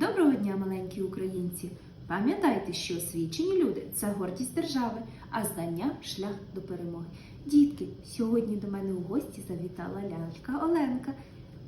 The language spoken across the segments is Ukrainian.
Доброго дня, маленькі українці! Пам'ятайте, що освічені люди це гордість держави, а знання шлях до перемоги. Дітки, сьогодні до мене у гості завітала лялька Оленка.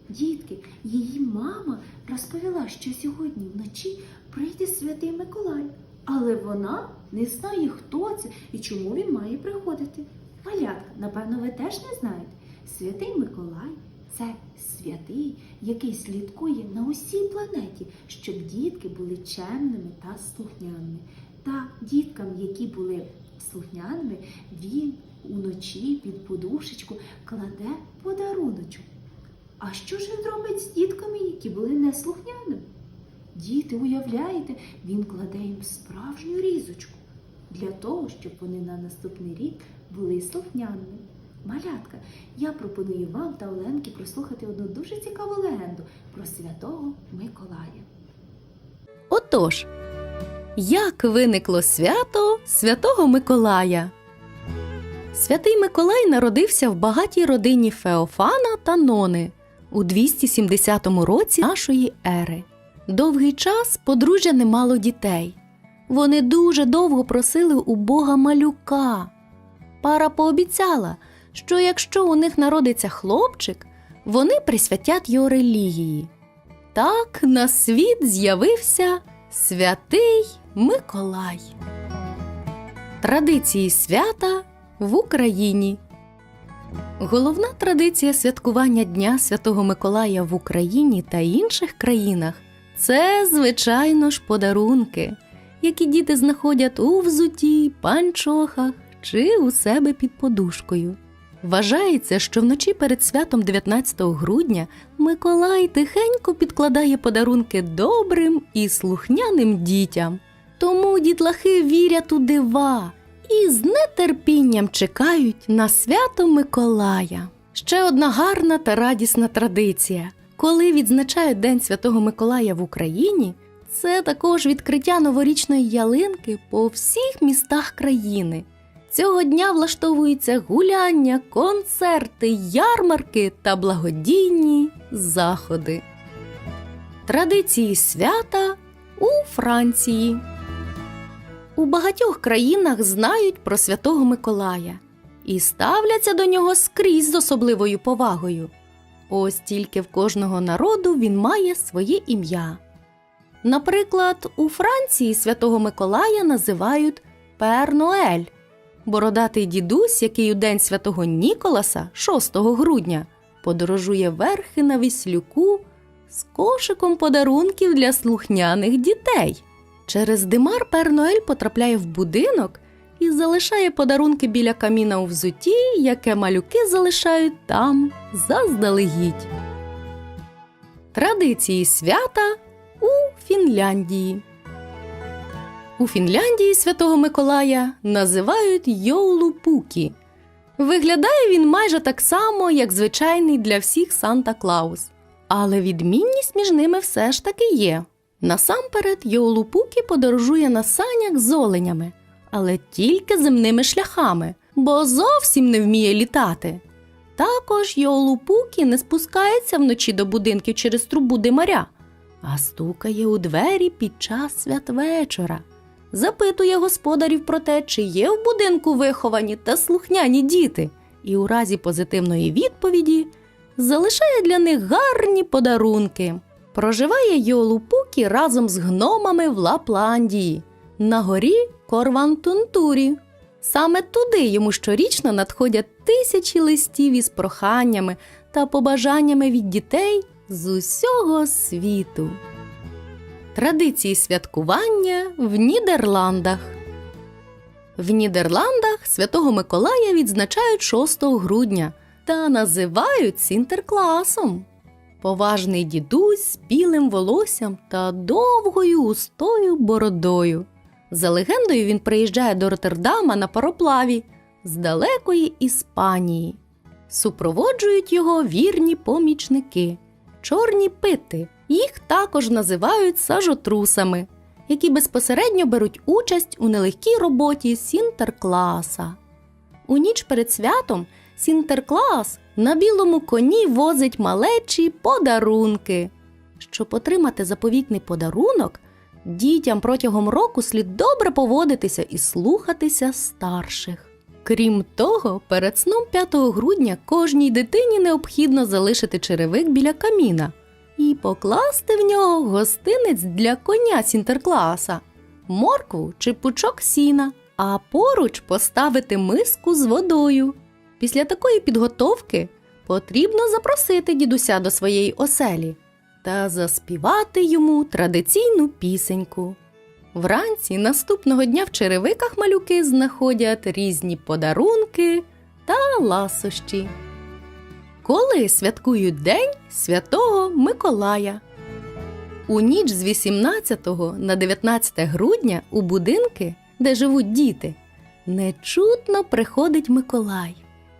Дітки, її мама розповіла, що сьогодні вночі прийде святий Миколай, але вона не знає, хто це і чому він має приходити. Малятка, напевно, ви теж не знаєте. Святий Миколай це святий, який слідкує на усій планеті, щоб дітки були чемними та слухняними. Та діткам, які були слухняними, він уночі під подушечку кладе подаруночок. А що ж він робить з дітками, які були неслухняними? Діти, уявляєте, він кладе їм справжню різочку для того, щоб вони на наступний рік були слухняними. Малятка, я пропоную вам та Оленки прослухати одну дуже цікаву легенду про святого Миколая. Отож, як виникло свято Святого Миколая? Святий Миколай народився в багатій родині Феофана та Нони у 270 році нашої ери. Довгий час подружжя не мало дітей. Вони дуже довго просили у Бога малюка. Пара пообіцяла, що якщо у них народиться хлопчик, вони присвятять його релігії. Так на світ з'явився Святий Миколай. Традиції свята в Україні. Головна традиція святкування Дня Святого Миколая в Україні та інших країнах це, звичайно ж, подарунки, які діти знаходять у взуті, панчохах чи у себе під подушкою. Вважається, що вночі перед святом 19 грудня Миколай тихенько підкладає подарунки добрим і слухняним дітям. Тому дітлахи вірять у дива і з нетерпінням чекають на свято Миколая. Ще одна гарна та радісна традиція. Коли відзначають День Святого Миколая в Україні, це також відкриття новорічної ялинки по всіх містах країни. Цього дня влаштовуються гуляння, концерти, ярмарки та благодійні заходи. Традиції свята у Франції. У багатьох країнах знають про Святого Миколая і ставляться до нього скрізь з особливою повагою. Ось тільки в кожного народу він має своє ім'я. Наприклад, у Франції Святого Миколая називають Пер Ноель. Бородатий дідусь, який у день святого Ніколаса, 6 грудня, подорожує верхи на віслюку з кошиком подарунків для слухняних дітей. Через димар Пер Ноель потрапляє в будинок і залишає подарунки біля каміна у взуті, яке малюки залишають там заздалегідь. Традиції свята у Фінляндії. У Фінляндії Святого Миколая називають Йоулупукі. Виглядає він майже так само, як звичайний для всіх Санта Клаус. Але відмінність між ними все ж таки є. Насамперед, Йоулупукі подорожує на санях з оленями, але тільки земними шляхами, бо зовсім не вміє літати. Також Йоулупукі не спускається вночі до будинків через трубу димаря, а стукає у двері під час святвечора запитує господарів про те, чи є в будинку виховані та слухняні діти, і у разі позитивної відповіді залишає для них гарні подарунки. Проживає Йолупукі разом з гномами в Лапландії на горі Корвантунтурі. Саме туди йому щорічно надходять тисячі листів із проханнями та побажаннями від дітей з усього світу. Традиції святкування в Нідерландах. В Нідерландах Святого Миколая відзначають 6 грудня та називають Сінтеркласом. Поважний дідусь з білим волоссям та довгою густою бородою. За легендою, він приїжджає до Роттердама на пароплаві з далекої Іспанії. Супроводжують його вірні помічники, чорні пити. Їх також називають сажотрусами, які безпосередньо беруть участь у нелегкій роботі Сінтеркласа. У ніч перед святом Сінтерклас на білому коні возить малечі подарунки. Щоб отримати заповітний подарунок, дітям протягом року слід добре поводитися і слухатися старших. Крім того, перед сном 5 грудня кожній дитині необхідно залишити черевик біля каміна і покласти в нього гостинець для коня Сінтеркласа, моркву чи пучок сіна, а поруч поставити миску з водою. Після такої підготовки потрібно запросити дідуся до своєї оселі та заспівати йому традиційну пісеньку. Вранці наступного дня в черевиках малюки знаходять різні подарунки та ласощі. Коли святкують День Святого Миколая. У ніч з 18 на 19 грудня у будинки, де живуть діти, нечутно приходить Миколай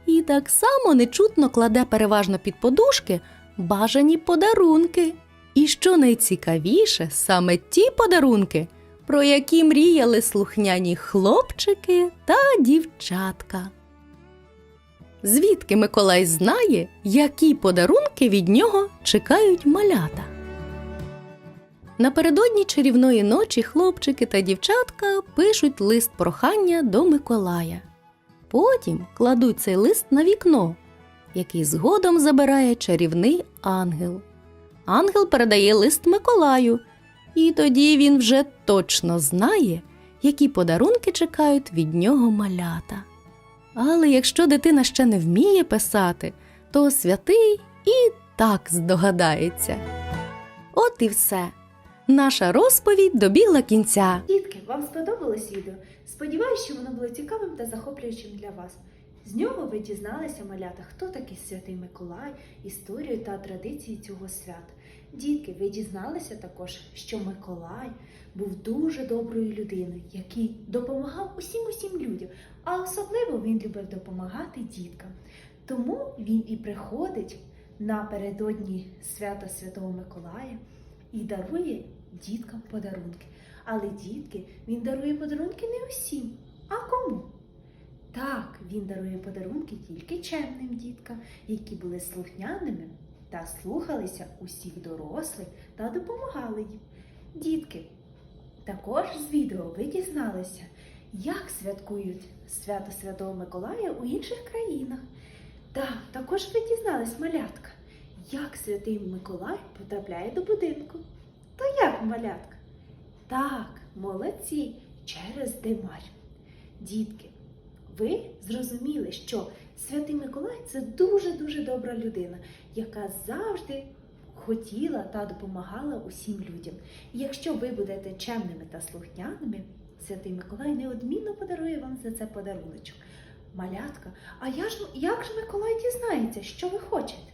і так само нечутно кладе переважно під подушки бажані подарунки. І що найцікавіше, саме ті подарунки, про які мріяли слухняні хлопчики та дівчатка. Звідки Миколай знає, які подарунки від нього чекають малята? Напередодні чарівної ночі хлопчики та дівчатка пишуть лист прохання до Миколая. Потім кладуть цей лист на вікно, який згодом забирає чарівний ангел. Ангел передає лист Миколаю, і тоді він вже точно знає, які подарунки чекають від нього малята. Але якщо дитина ще не вміє писати, то святий і так здогадається. От і все. Наша розповідь добігла кінця. Дітки, вам сподобалось відео? Сподіваюсь, що воно було цікавим та захоплюючим для вас. З нього ви дізналися, малята, хто такий святий Миколай, історію та традиції цього свята. Дітки, ви дізналися також, що Миколай був дуже доброю людиною, який допомагав усім усім людям, а особливо він любив допомагати діткам. Тому він і приходить напередодні свята Святого Миколая і дарує діткам подарунки. Але дітки, він дарує подарунки не усім. А кому? Так, він дарує подарунки тільки чемним діткам, які були слухняними та слухалися усіх дорослих та допомагали їм. Дітки, також з відео ви дізналися, як святкують свято Святого Миколая у інших країнах. Так, також ви дізнались, малятка, як святий Миколай потрапляє до будинку. То як, малятка? Так, молодці, через димар. Дітки, ви зрозуміли, що Святий Миколай це дуже-дуже добра людина, яка завжди хотіла та допомагала усім людям. І якщо ви будете чемними та слухняними, Святий Миколай неодмінно подарує вам за це подаруночок. Малятка, а я ж, як ж Миколай дізнається, що ви хочете?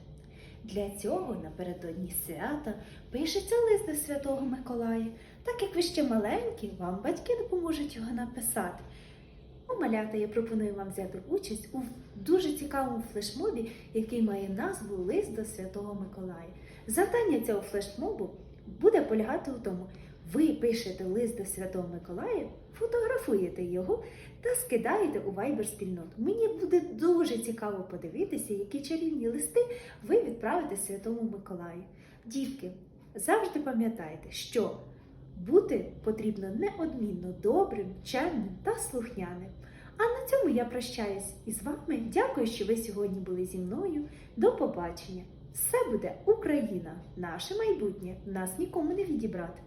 Для цього напередодні свята пишеться лист до Святого Миколая. Так як ви ще маленькі, вам батьки допоможуть його написати. У малята я пропоную вам взяти участь у дуже цікавому флешмобі, який має назву Лист до Святого Миколая. Завдання цього флешмобу буде полягати у тому, ви пишете лист до Святого Миколая, фотографуєте його та скидаєте у Viber спільноту. Мені буде дуже цікаво подивитися, які чарівні листи ви відправите Святому Миколаю. Дітки, завжди пам'ятайте, що бути потрібно неодмінно добрим, чемним та слухняним. А на цьому я прощаюсь із вами. Дякую, що ви сьогодні були зі мною. До побачення! Все буде Україна, наше майбутнє, нас нікому не відібрати.